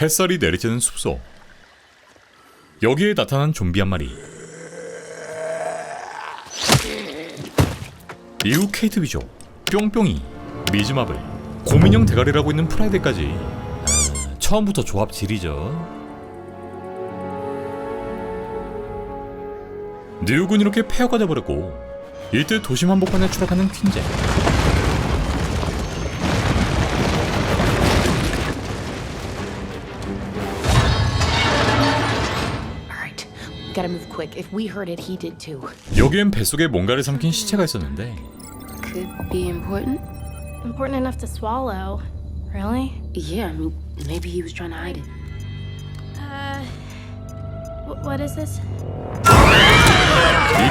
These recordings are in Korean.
햇살이 내리쬐는 숲속. 여기에 나타난 좀비 한 마리. 이후 케이트 비조, 뿅뿅이, 미즈마블, 고민형 대가리라고 있는 프라이드까지 아, 처음부터 조합 질이죠. 뉴욕은 이렇게 폐허가 돼버렸고 이때 도심 한복판에 추락하는 퀸제. Gotta move quick. If we heard it, he did too. 여기엔 뱃속에 뭔가를 삼킨 시체가 있었는데 Could be important. Important enough to swallow. Really? Yeah, I mean, maybe he was trying to hide it. Uh. wh- what is this?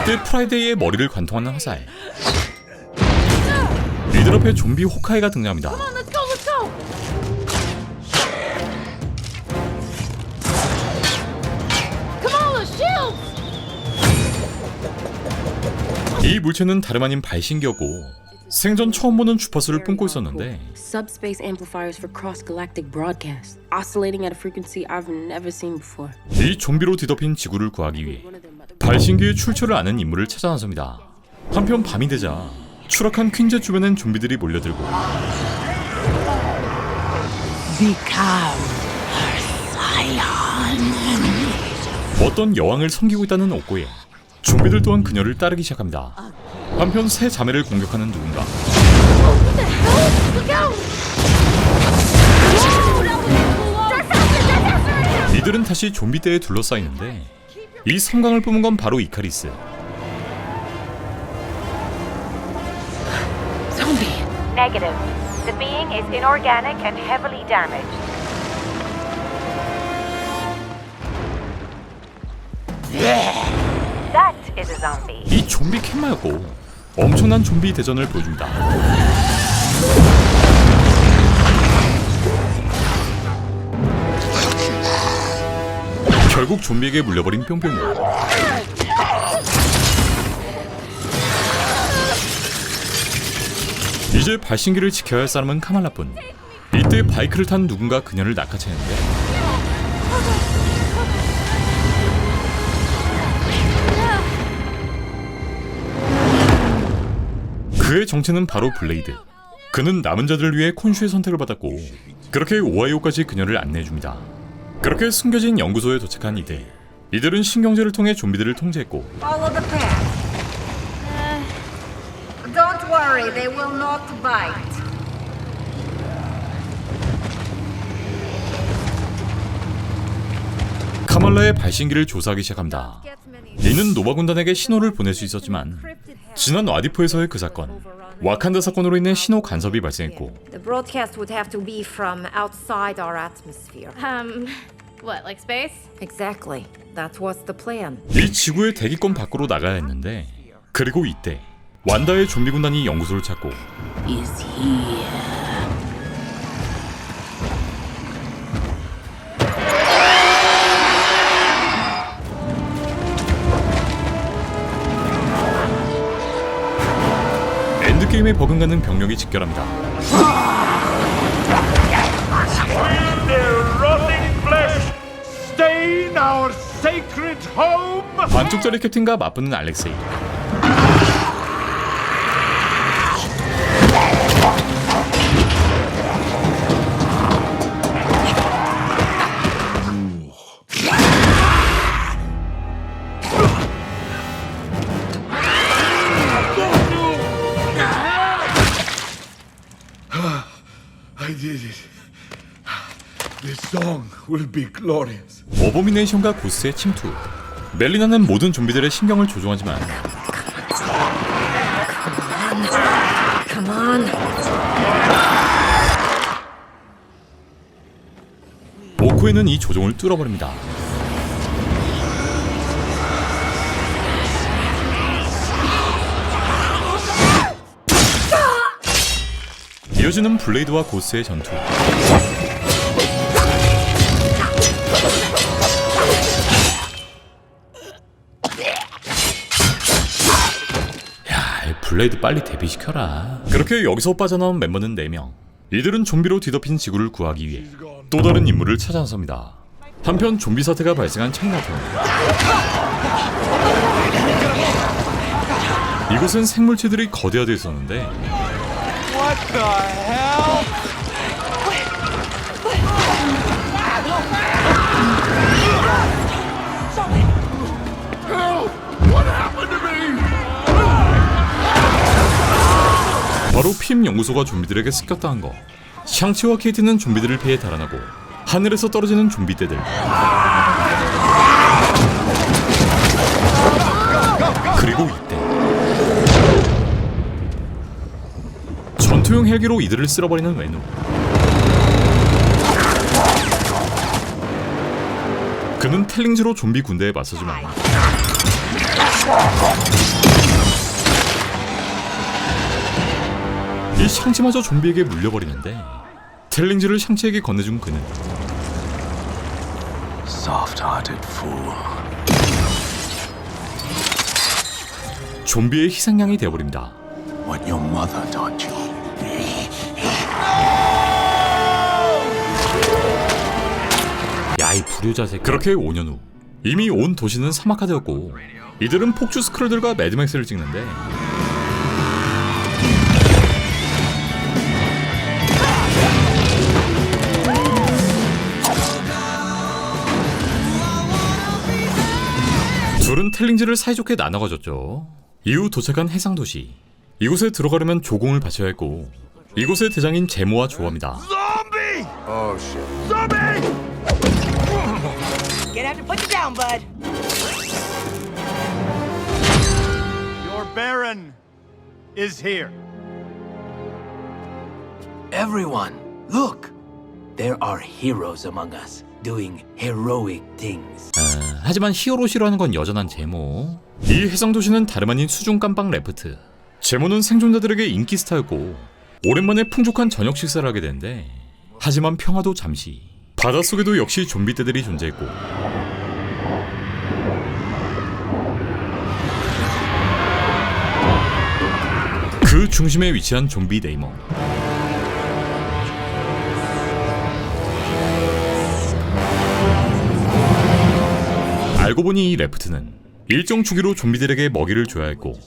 이때 프라이데이의 머리를 관통하는 화살. 앞에 좀비 호카이가 등장합니다. 이 물체는 다름 아닌 발신기였고 생전 처음 보는 주파수를 뿜고 있었는데 Subspace amplifiers for cross-galactic broadcast, oscillating at a frequency I've never seen before. 이 좀비로 뒤덮인 지구를 구하기 위해 발신기의 출처를 아는 인물을 찾아 나섭니다. 한편 밤이 되자 추락한 퀸제 주변엔 좀비들이 몰려들고 어떤 여왕을 섬기고 있다는 옥고에 좀비들 또한 그녀를 따르기 시작합니다. 한편 새 자매를 공격하는 누군가 이들은 다시 좀비 떼에 둘러싸이는데 이 섬광을 뿜은 건 바로 이카리스 Zombie! Negative. The being is inorganic and heavily damaged. 이 좀비 캔마였고 엄청난 좀비 대전을 보여줍니다. 결국 좀비에게 물려버린 뿅뿅이. 이제 발신기를 지켜야 할 사람은 카말라뿐. 이때 바이크를 탄 누군가 그녀를 낚아채는데 그의 정체는 바로 블레이드. 그는 남은 자들을 위해 콘슈의 선택을 받았고 그렇게 오하이오까지 그녀를 안내해줍니다. 그렇게 숨겨진 연구소에 도착한 이들. 이들은 신경제를 통해 좀비들을 통제했고 Follow the path. Don't worry, they will not bite. 카말라의 발신기를 조사하기 시작합니다. 이는 노바 군단에게 신호를 보낼 수 있었지만 지난 와디포에서의 그 사건, 와칸다 사건으로 인해 신호 간섭이 발생했고 The broadcast would have to be from outside our atmosphere. Um, what, like space? Exactly. That was the plan. 이 지구의 대기권 밖으로 나가야 했는데 그리고 이때 완다의 좀비 군단이 연구소를 찾고 게임에 버금가는 병력이 직결합니다. 반쪽짜리 캡틴과 맞붙는 알렉세이. 어보미네이션과 고스의 침투. 멜리나는 모든 좀비들의 신경을 조종하지만. 오코에는 이 조종을 뚫어버립니다. 이어지는 블레이드와 고스의 전투. 블레이드 빨리 데뷔시켜라. 그렇게 여기서 빠져나온 멤버는 4명. 이들은 좀비로 뒤덮인 지구를 구하기 위해 또 다른 임무를 찾아 나섭니다. 한편 좀비 사태가 발생한 차이나타운. 이곳은 생물체들이 거대화되어 있었는데 바로 핌 연구소가 좀비들에게 습격당한 거. 샹치와 케이트는 좀비들을 피해 달아나고 하늘에서 떨어지는 좀비 떼들. 그리고 이때 전투용 헬기로 이들을 쓸어버리는 외노. 그는 텔링즈로 좀비 군대에 맞서지만 이 샹치마저 좀비에게 물려버리는데 텔링즈를 샹치에게 건네준 그는 Soft-hearted fool. 좀비의 희생양이 되어버립니다. What your mother taught you. 야이 불효자새 그렇게 5년 후 이미 온 도시는 사막화되었고 이들은 폭주 스크롤들과 매드맥스를 찍는데 둘은 텔링즈를 사이좋게 나눠 가졌죠 이후 도착한 해상 도시 이곳에 들어가려면 조공을 바쳐야 했고 이곳의 대장인 제모와 조합니다! Oh is here. Everyone, look! There are heroes among us, doing heroic things. 아, 하지만 히어로 싫어하는 건 여전한 제모. 이 해상도시는 다름 아닌 수중 깜빵 레프트. 제모는 생존자들에게 인기 스타였고 오랜만에 풍족한 저녁 식사를 하게 되는데 하지만 평화도 잠시. 바닷속에도 역시 좀비 떼들이 존재했고 그 중심에 위치한 좀비 네이머. 알고 보니 이 레프트는 일정 주기로 좀비들에게 먹이를 줘야 했고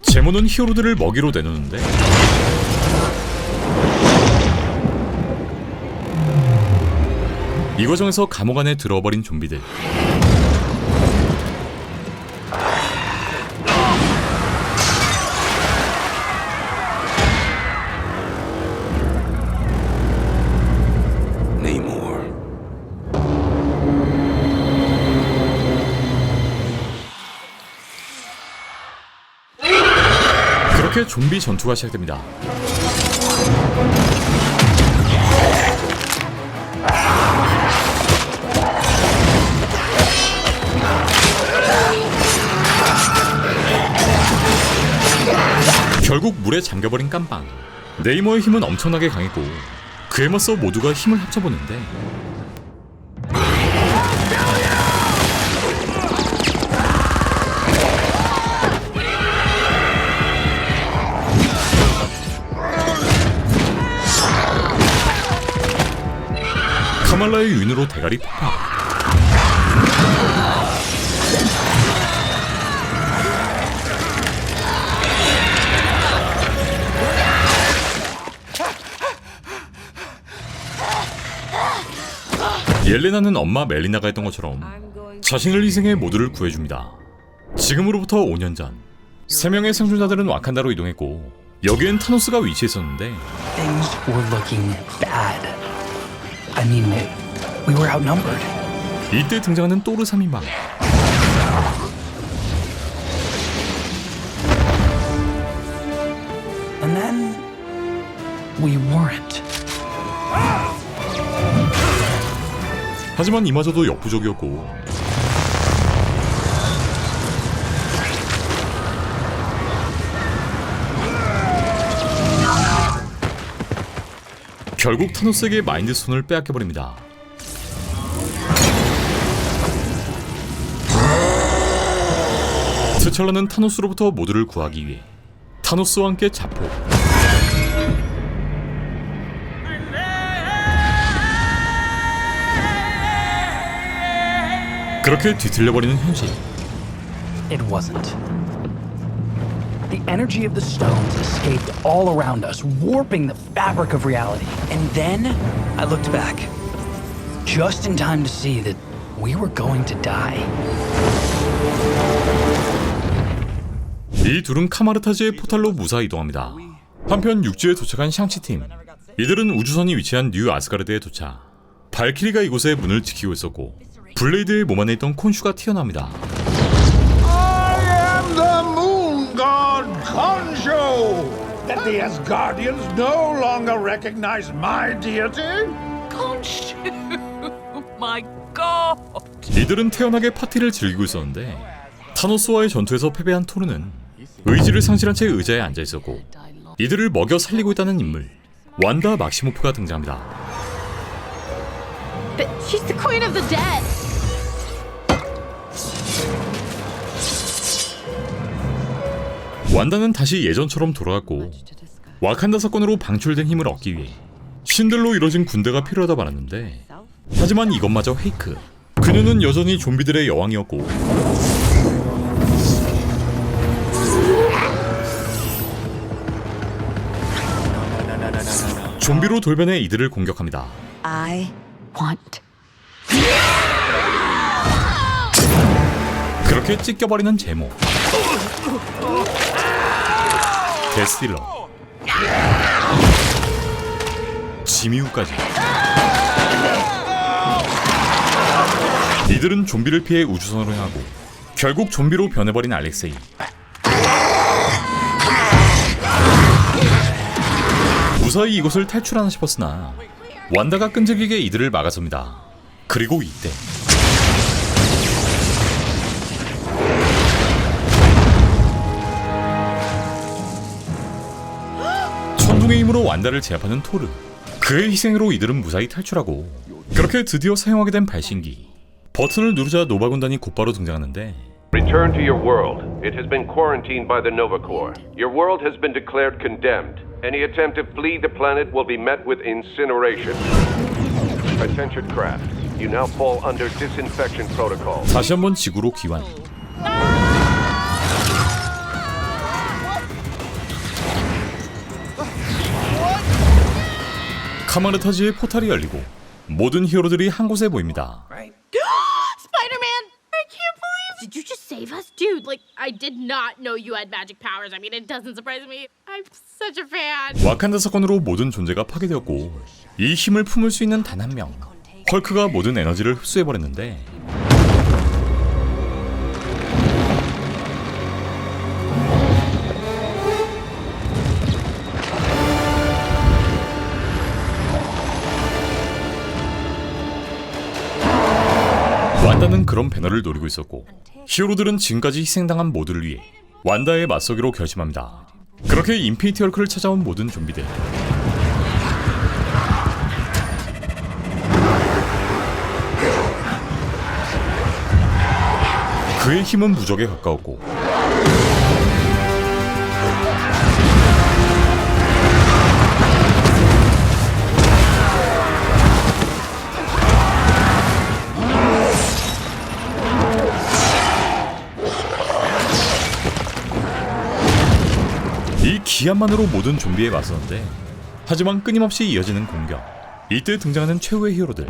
제모는 히어로들을 먹이로 내놓는데? 이 과정에서 감옥 안에 들어버린 좀비들 그렇게 좀비 전투가 시작됩니다. 결국 물에 잠겨버린 깜빵. 네이머의 힘은 엄청나게 강했고 그에 맞서 모두가 힘을 합쳐보는데 카말라의 윤으로 대가리 폭파. 옐레나는 엄마 멜리나가 했던 것처럼 자신을 희생해 모두를 구해줍니다. 지금으로부터 5년 전, 세 명의 생존자들은 와칸다로 이동했고 여기엔 타노스가 위치했었는데 I mean, we were outnumbered. 이때 등장하는 또르 3인방 And then we weren't. 하지만 이마저도 역부족이었고 결국 타노스에게 마인드 손을 빼앗겨버립니다. 스찰라는 타노스로부터 모두를 구하기 위해 타노스와 함께 자포 그렇게 뒤틀려버리는 현실 It wasn't. Energy of the stones escaped all around us, warping the fabric of reality. And then I looked back, just in time to see that we were going to die. 이 둘은 카마르타즈의 포탈로 무사 이동합니다. 한편 육지에 도착한 샹치 팀. 이들은 우주선이 위치한 뉴 아스가르드에 도착. 발키리가 이곳에 문을 지키고 있었고 블레이드의 몸 안에 있던 콘슈가 튀어나옵니다. Khonshu! That the Asgardians no longer recognize my deity? 이들은 태연하게 파티를 즐기고 있었는데 타노스와의 전투에서 패배한 토르는 의지를 상실한 채 의자에 앉아 있었고 이들을 먹여 살리고 있다는 인물 완다 막시모프가 등장합니다. But she's the queen of the dead. 완다는 다시 예전처럼 돌아갔고 와칸다 사건으로 방출된 힘을 얻기 위해 신들로 이뤄진 군대가 필요하다 말았는데 하지만 이것마저 페이크 그녀는 여전히 좀비들의 여왕이었고 좀비로 돌변해 이들을 공격합니다. I want 그렇게 찢겨버리는 제모 데스틸러. 지미우까지. 이들은 좀비를 피해 우주선으로 향하고 결국 좀비로 변해버린 알렉세이. 무사히 이곳을 탈출하나 싶었으나 완다가 끈질기게 이들을 막아섭니다. 그리고 이때 천둥의 힘으로 완다를 제압하는 토르. 그의 희생으로 이들은 무사히 탈출하고 그렇게 드디어 사용하게 된 발신기. 버튼을 누르자 노바 군단이 곧바로 등장하는데 Return to your world. It has been quarantined by the Nova Corps. Your world has been declared condemned. Any attempt to flee the planet will be met with incineration. Attention craft. You now fall under disinfection protocol. 다시 한번 지구로 귀환. 카마르타지의 포탈이 열리고 모든 히어로들이 한 곳에 모입니다. Spider-Man! I can't believe Did you just save us? Dude, like, I did not know you had magic powers. I mean, it doesn't surprise me. I'm such a fan. 와칸다 사건으로 모든 존재가 파괴되었고 이 힘을 품을 수 있는 단 한 명. 헐크가 모든 에너지를 흡수해버렸는데 완다는 그런 배너를 노리고 있었고 히어로들은 지금까지 희생당한 모두를 위해 완다에 맞서기로 결심합니다. 그렇게 인피니티 헐크를 찾아온 모든 좀비들 그의 힘은 무적에 가까웠고 기한만으로 모든 좀비에 맞섰는데 하지만 끊임없이 이어지는 공격 이때 등장하는 최후의 히어로들.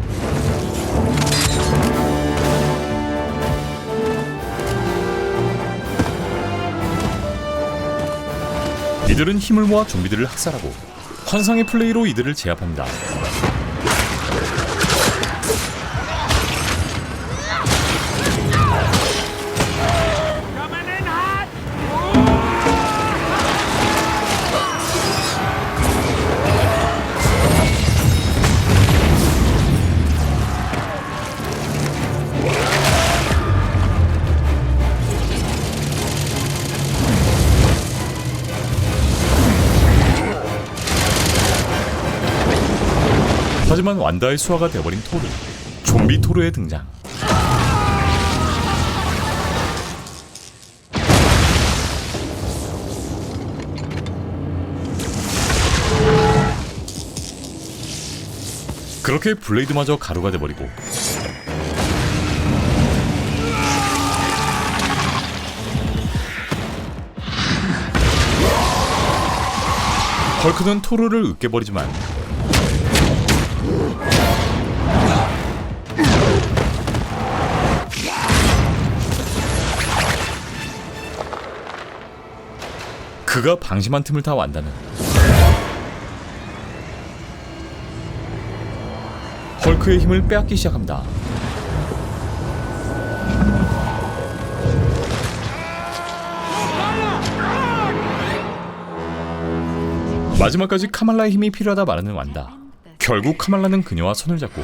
이들은 힘을 모아 좀비들을 학살하고 환상의 플레이로 이들을 제압합니다 하지만 완다의 수화가 되어버린 토르 좀비 토르의 등장. 그렇게 블레이드마저 가루가 돼버리고 헐크는 토르를 으깨버리지만 그가 방심한 틈을 타 완다는 헐크의 힘을 빼앗기 시작합니다. 마지막까지 카말라의 힘이 필요하다 말하는 완다. 결국 카말라는 그녀와 손을 잡고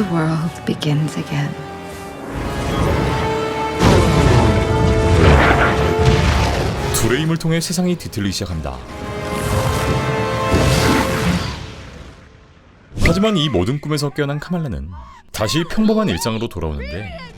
the world begins again. 둘의 힘을 통해 세상이 뒤틀리기 시작합니다. 하지만 이 모든 꿈에서 깨어난 카말라는 다시 평범한 일상으로 돌아오는데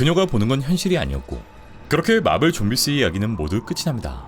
그녀가 보는 건 현실이 아니었고 그렇게 마블 좀비스의 이야기는 모두 끝이 납니다.